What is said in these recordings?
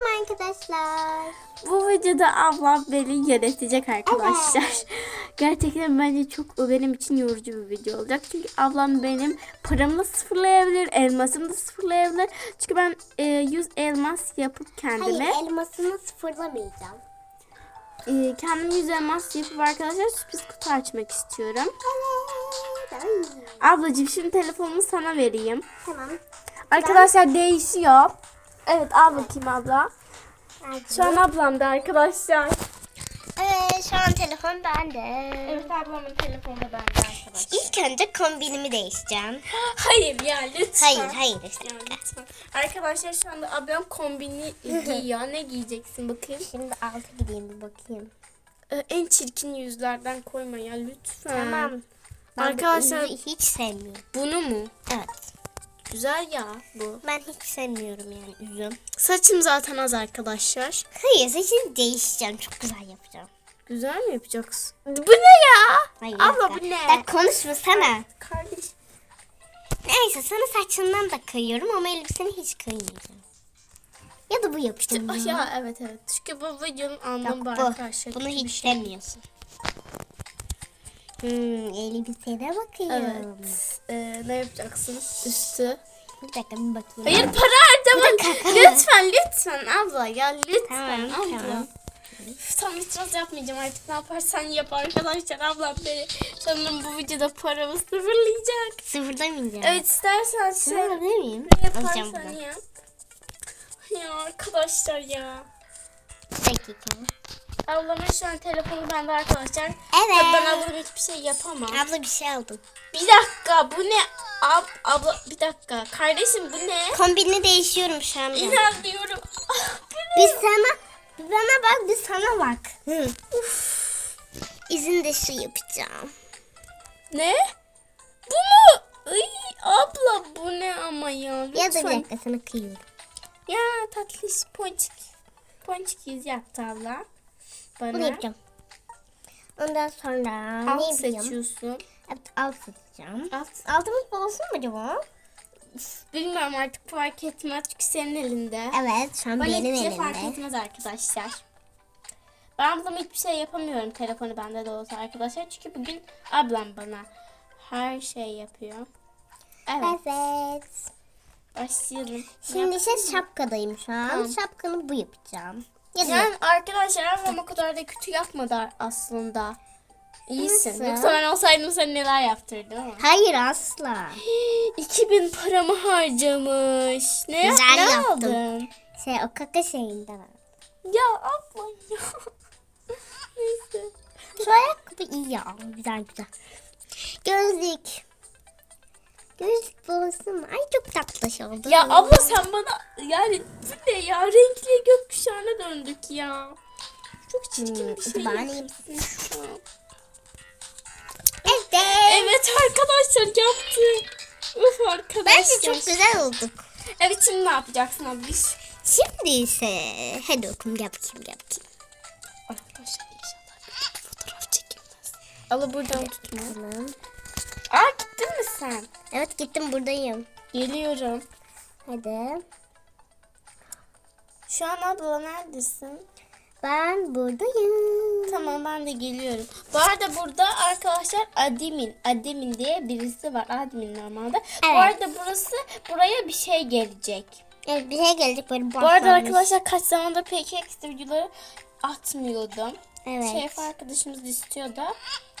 arkadaşlar. Bu videoda ablam beni yönetecek arkadaşlar. Gerçekten bence çok benim için yorucu bir video olacak. Çünkü ablam benim paramı da sıfırlayabilir, elmasımı da sıfırlayabilir. Çünkü ben e, 100 elmas yapıp kendime, Hayır elmasını sıfırlamayacağım. e, kendim 100 elmas yapıp arkadaşlar sürpriz kutu açmak istiyorum. Evet. Ablacığım şimdi telefonumu sana vereyim. Tamam. Arkadaşlar değişiyor. Evet al bakayım abla. Şu an ablamda arkadaşlar. Ee, şu an telefon bende. Evet ablamın telefonu da bende arkadaşlar. İlk önce kombinimi değiştireceğim. Hayır ya lütfen. Hayır hayır. Ya lütfen. Arkadaşlar şu anda ablam kombini giyiyor. Ne giyeceksin bakayım? Şimdi altı gideyim bir bakayım. Ee, en çirkin yüzlerden koyma ya lütfen. Tamam. Ben Arkadaşlar- hiç sevmiyorum. Bunu mu? Evet. Güzel ya bu. Ben hiç sevmiyorum yani üzüm. Saçım zaten az arkadaşlar. Hayır saçını değiştireceğim. Çok güzel yapacağım. Güzel mi yapacaksın? Bu ne ya? Hayır, Abla bu ne? Ya konuşma sana. Kardeş. Neyse sana saçından da kayıyorum ama elbiseni hiç kıymayacağım. Ya da bu yapacağım. Ah, ya evet evet. Çünkü bu videonun anlamı var arkadaşlar. Bunu hiç şey. sevmiyorsun. Hmm, elbisene bakıyorum. Evet. Ee, ne yapacaksın? Üstü. Bir dakika bir bakayım. Hayır para harcama. lütfen lütfen abla ya lütfen Tamam, abla. tamam. Üf, Tam itiraz yapmayacağım artık ne yaparsan yap arkadaşlar ablam beni sanırım bu videoda paramı sıfırlayacak. Sıfırlamayacağım. Evet istersen sen miyim? ne yaparsan yap. Ya arkadaşlar ya. Dakika. Ablamın şu an telefonu bende arkadaşlar. Evet. Ben ablam hiçbir şey yapamam. Abla bir şey aldım. Bir dakika bu ne? Ab, abla bir dakika. Kardeşim bu ne? Kombini değişiyorum şu an. ben. İnanmıyorum. Biz sana, bana bak bir sana bak. Hı. İzin de şu yapacağım. Ne? Bu mu? Ay, abla bu ne ama ya? Lütfen. Ya da bir dakika sana kıyıyorum. Ya tatlış ponçik. Ponçik yüz yaptı abla. Bana. Bunu yapacağım. Ondan sonra Alt ne yapayım? seçiyorsun. Evet alt seçeceğim. Alt. Altımız bol olsun mu acaba? Bilmiyorum artık fark etmez çünkü senin elinde. Evet şu an Bana benim şey fark elimde. etmez arkadaşlar. Ben ablama hiçbir şey yapamıyorum telefonu bende de olsa arkadaşlar. Çünkü bugün ablam bana her şey yapıyor. Evet Evet. başlayalım. Şimdi ise şapkadayım şu an. Tamam. Şapkanı bu yapacağım. Ya da Yani arkadaşlar ablam o kadar da kötü yapmadı aslında. İyisin. Nasıl? Yoksa ben olsaydım sen neler yaptırdın ama. Hayır asla. 2000 paramı harcamış. Ne, Güzel ne yaptın. aldın? Şey o kaka şeyinden aldım. Ya abla ya. Neyse. Şu ayakkabı iyi ya. Güzel güzel. Gözlük. Gözlük mu? Ay çok tatlış oldu. Ya abla sen bana yani bu ne ya renkli gökkuşağına döndük ya. Çok çirkin Hmm, bir şey. ben. Evet. Evet arkadaşlar yaptı. Uf arkadaşlar. Bence çok güzel olduk. Evet şimdi ne yapacaksın abiş? Şimdi ise hadi okum gel bakayım gel bakayım. Arkadaşlar inşallah bir fotoğraf çekilmez. Alı buradan tutma. Tamam. Aa gittin mi sen? Evet gittim buradayım. Geliyorum. Hadi. Şu an abla neredesin? Ben buradayım. Tamam ben de geliyorum. Bu arada burada arkadaşlar admin, admin diye birisi var. Admin normalde. Bu Evet. arada burası buraya bir şey gelecek. Evet bir şey gelecek böyle Bu arada arkadaşlar kaç zamandır PKX videoları atmıyordum. Evet. Şerif arkadaşımız istiyordu.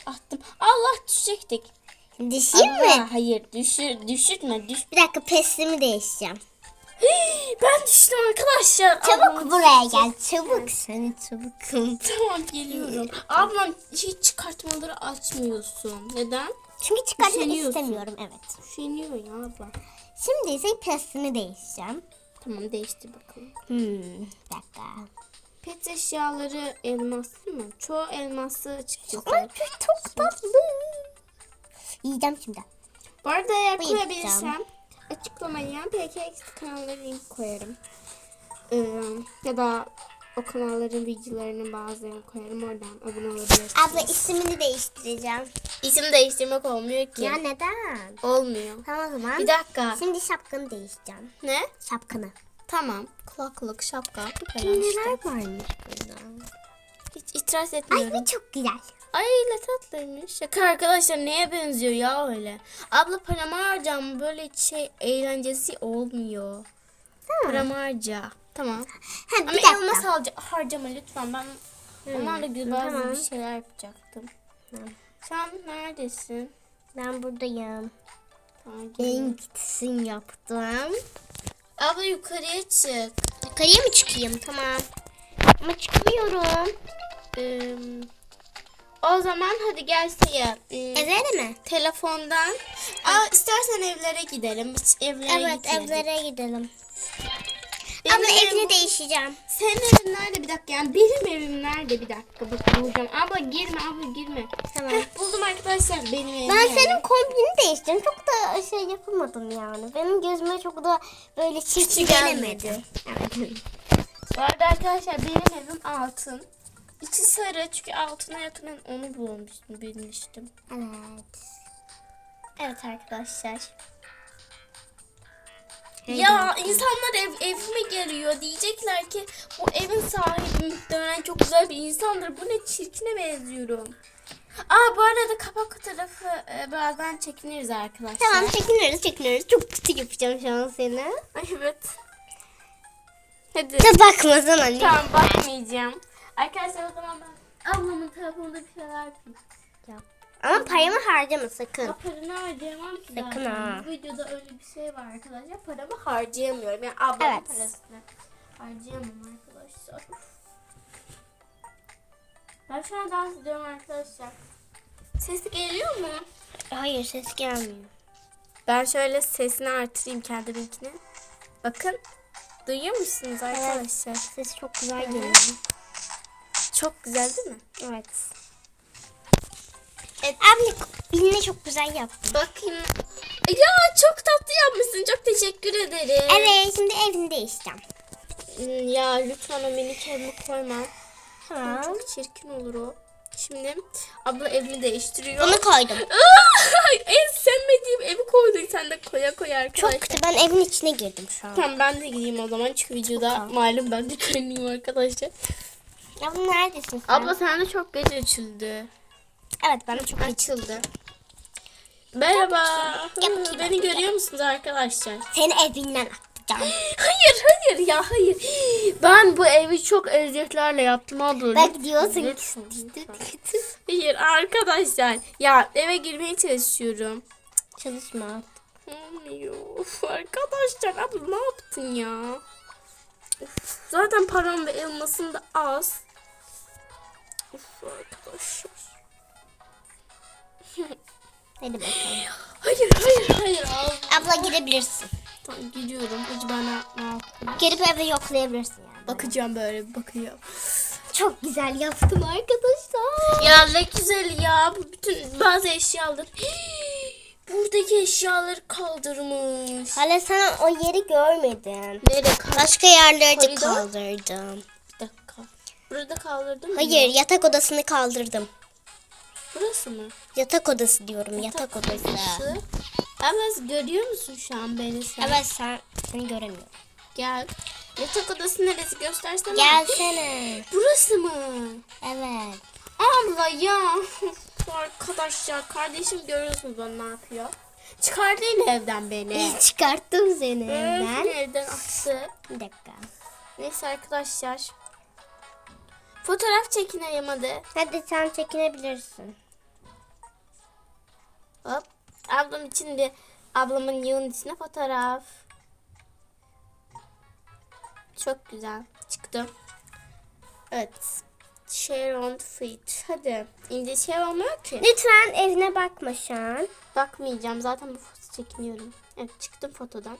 Attım. Allah düşecektik. Allah, mi? Hayır düşür, düşürtme. Düş. Bir dakika pesimi değişeceğim. ben düştüm arkadaşlar. Çabuk Ablam- buraya gel. Çabuk seni çabuk. Tamam geliyorum. Ablam hiç çıkartmaları açmıyorsun. Neden? Çünkü çıkartmak Üşeniyorsun. istemiyorum evet. Üşeniyor ya abla. Şimdi ise pesimi değişeceğim. Tamam değiştir bakalım. Hmm, bir dakika. Pet eşyaları elmaslı mı? Çoğu elmaslı açıkçası. Ay çok, çok tatlı. Yiyeceğim şimdi. Bu arada eğer Bu yapacağım. açıklamaya PKX kanalları link koyarım. Ee, ya da o kanalların videolarının bazılarını koyarım. Oradan abone olabilirsiniz. Abla ismini değiştireceğim. İsim değiştirmek olmuyor ki. Ya neden? Olmuyor. Tamam o zaman. Bir dakika. Şimdi şapkanı değiştireceğim. Ne? Şapkanı. Tamam. Kulaklık, şapka. Neler varmış burada? Hiç itiraz Ay etmiyorum. bu çok güzel. Ay ne tatlıymış. Şaka arkadaşlar neye benziyor ya öyle. Abla paramı harcam böyle şey eğlencesi olmuyor. Paramı harca. Tamam. Ha, Ama bir dakika. elmas harca, harcama lütfen. Ben onlarla güzel tamam. bir şeyler yapacaktım. Tamam. Sen neredesin? Ben buradayım. Tamam. Ben gitsin yaptım. Abla yukarıya çık. Yukarıya mı çıkayım? Tamam. Ama çıkmıyorum. Ee, o zaman hadi gel Seya. Ee, Evlere mi? Telefondan. Aa, istersen evlere gidelim. Hiç evlere Evet gitmedik. evlere gidelim. Benim Abla evim- evini değişeceğim. Senin evin nerede bir dakika yani benim evim nerede bir dakika bak bulacağım. Abla girme abla girme. Tamam. Heh, buldum arkadaşlar benim evim. Ben yani. senin kombini değiştirdim. Çok da şey yapamadım yani. Benim gözüme çok da böyle çirkin gelmedi. Bu arada arkadaşlar benim evim altın. İçi sarı çünkü altına yakın onu bulmuştum bilmiştim. Evet. Evet arkadaşlar. Ya insanlar ev, evime geliyor diyecekler ki bu evin sahibi muhtemelen çok güzel bir insandır. Bu ne çirkine benziyorum. Aa bu arada kapak tarafı e, bazen çekiniriz arkadaşlar. Tamam çekiniriz çekiniriz. Çok kötü yapacağım şu an seni. Ay, evet. Hadi. Da bakmasana anne. Tamam bakmayacağım. Arkadaşlar o zaman ben ablamın telefonunda bir şeyler yapayım. Ama paramı harcama sakın. Ya paranı harcayamam ki Sakın zaten. ha. Bu videoda öyle bir şey var arkadaşlar. Paramı harcayamıyorum. Yani ablamın Evet. parasını harcayamam arkadaşlar. Ben şu an dans ediyorum arkadaşlar. Sesi geliyor mu? Hayır ses gelmiyor. Ben şöyle sesini artırayım kendiminkini. Bakın. Duyuyor musunuz arkadaşlar? Ses çok güzel geliyor. Çok güzel değil mi? Evet. Evet. Abla yine çok güzel yaptın. Bakayım. Ya çok tatlı yapmışsın. Çok teşekkür ederim. Evet şimdi evini değiştireceğim. Hmm, Ya lütfen o minik evimi koyma. Tamam. Çok çirkin olur o. Şimdi abla evimi değiştiriyor. Bunu koydum. En sevmediğim evi koydun sen de koya koya arkadaşlar. Çok kötü. Ben evin içine girdim şu an. Tamam ben de gideyim o zaman çünkü videoda malum ben de kaynayayım arkadaşlar. Abla neredesin sen? Abla sen de çok geç açıldı. Evet ben de çok Açıldı. Merhaba. Gel bakayım, Beni görüyor musunuz arkadaşlar? Seni evinden atacağım. Hayır hayır ya hayır. Ben bu evi çok eziyetlerle yaptım abla. Bak diyorsun ki. Hayır arkadaşlar. Ya eve girmeye çalışıyorum. Çalışma. Olmuyor. Of, arkadaşlar abla ne yaptın ya? Of, zaten param ve elmasım da az. Of arkadaşlar. Hadi bakalım. Hayır hayır hayır. Al. Abla gidebilirsin. Tamam gidiyorum. Hiç ben ne, yaptım? Gelip eve yoklayabilirsin yani. Bakacağım böyle bir bakıyor. Çok güzel yaptım arkadaşlar. Ya ne güzel ya. Bu bütün bazı eşyalar. Buradaki eşyaları kaldırmış. Hala sen o yeri görmedin. Nereye kaldı? Başka yerleri de Koridor? kaldırdım. Burada kaldırdın mı? Hayır yatak odasını kaldırdım. Burası mı? Yatak odası diyorum yatak odası. Burası. Evet görüyor musun şu an beni sen? Evet sen seni göremiyorum. Gel. Yatak odası neresi göstersene. Gelsene. Burası mı? Evet. Abla ya. Arkadaşlar kardeşim görüyorsunuz bana ne yapıyor. Çıkardı yine evden beni. Çıkarttım seni Evet, evden. evden attı. Bir dakika. Neyse arkadaşlar. Fotoğraf çekinelim hadi. Hadi sen çekinebilirsin. Hop. Ablam için bir ablamın yığın içine fotoğraf. Çok güzel. Çıktı. Evet. Share on feed. Hadi. İnce şey olmuyor ki. Lütfen evine bakma şu an. Bakmayacağım. Zaten bu foto çekiniyorum. Evet çıktım fotodan.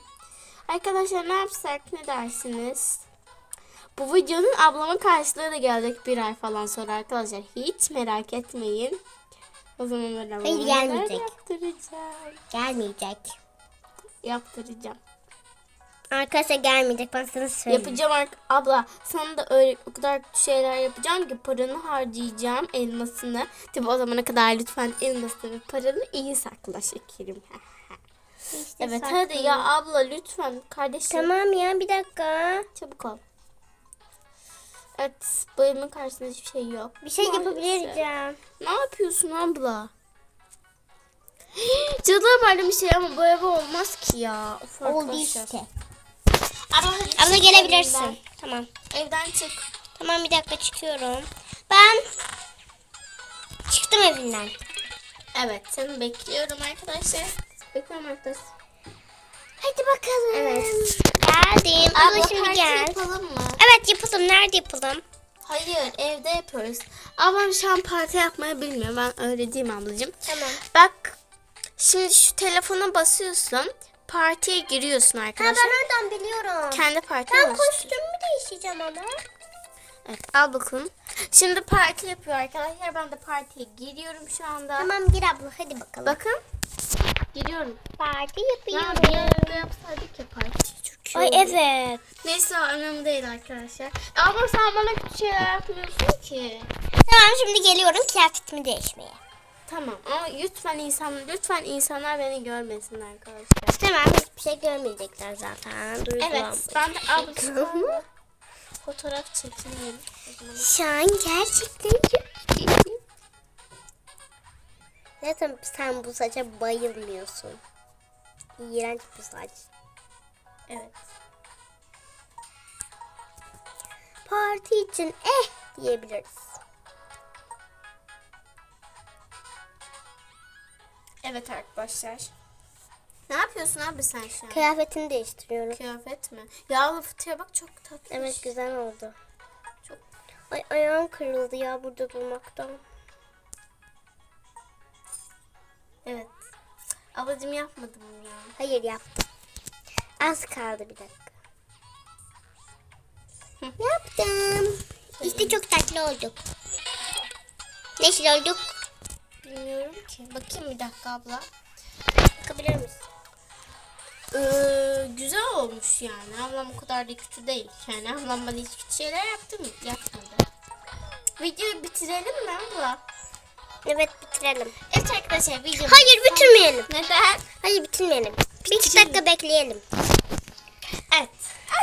Arkadaşlar ne yapsak ne dersiniz? Bu videonun ablamın karşılığı da gelecek bir ay falan sonra arkadaşlar. Hiç merak etmeyin. O zaman ben Hayır, gelmeyecek. Yaptıracağım. Gelmeyecek. Yaptıracağım. Arkadaşlar gelmeyecek ben sana söyleyeyim. Yapacağım abla. Sana da öyle o kadar şeyler yapacağım ki paranı harcayacağım elmasını. Tabi o zamana kadar lütfen elmasını ve paranı iyi sakla şekerim. İşte Evet saklı. hadi ya abla lütfen kardeşim. Tamam ya bir dakika. Çabuk ol. Evet boyamın karşısında hiçbir şey yok. Bir şey Maalesef. yapabilirim. Ne yapıyorsun abla? Cadı böyle bir şey ama boyama olmaz ki ya. Of Oldu arkadaşlar. işte. Abla, Abla çık gelebilirsin. evden. Tamam. Evden çık. Tamam bir dakika çıkıyorum. Ben çıktım evinden. Evet seni bekliyorum arkadaşlar. Bekliyorum arkadaşlar. Hadi bakalım. Evet. Geldim. Abla, şimdi gel. yapalım mı? Evet yapalım. Nerede yapalım? Hayır evde yapıyoruz. Ablam şu an parti yapmayı bilmiyor. Ben öyle diyeyim ablacığım. Tamam. Bak şimdi şu telefona basıyorsun. Partiye giriyorsun Ha arkadaşlar. ben oradan biliyorum. Kendi partini Ben oluştur. kostümümü değiştireceğim ama. Evet al bakalım. Şimdi parti yapıyor arkadaşlar. Ben de partiye giriyorum şu anda. Tamam gir abla hadi bakalım. Bakın. Giriyorum. Parti Ya yapıyorum. bir yerde yapsaydık ya parti. İyi Ay olurdu. evet. Neyse önemli değil arkadaşlar. Ama sen bana kötü şeyler yapmıyorsun ki. Tamam şimdi geliyorum kıyafetimi değişmeye. Tamam ama lütfen insan lütfen insanlar beni görmesin arkadaşlar. Tamam hiçbir şey görmeyecekler zaten. Duygulanma. Evet ben de ablasına fotoğraf çekeyim. Şu an gerçekten çok iyi. Zaten sen bu saça bayılmıyorsun. İğrenç bir saç. Evet. Parti için eh diyebiliriz. Evet arkadaşlar. Ne yapıyorsun abi sen şu an? Kıyafetini değiştiriyorum. Kıyafet mi? Yağlı fıtığa bak çok tatlı. Evet güzel oldu. Çok Ay ayağım kırıldı ya burada durmaktan. Evet. Ablacığım yapmadım ya. Hayır yaptım. Az kaldı bir dakika. Yaptım. İşte çok tatlı olduk. Nasıl olduk? Bilmiyorum ki. Bakayım bir dakika abla. Bakabilir misin? Ee, güzel olmuş yani. Ablam o kadar da kötü değil. Yani ablam bana hiç kötü şeyler yaptı mı? Yapmadı. Videoyu bitirelim mi abla? Evet bitirelim. Evet arkadaşlar video. Hayır bitirmeyelim. Neden? Hayır bitirmeyelim. Bir iki dakika bekleyelim. Evet.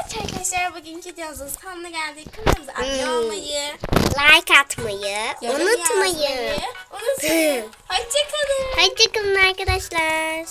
Evet arkadaşlar bugünkü videomuzun sonuna geldik. Kanalımıza abone Hmm. olmayı, Like atmayı yorum unutmayın. yazmayı unutmayın. Hoşçakalın. Hoşçakalın arkadaşlar.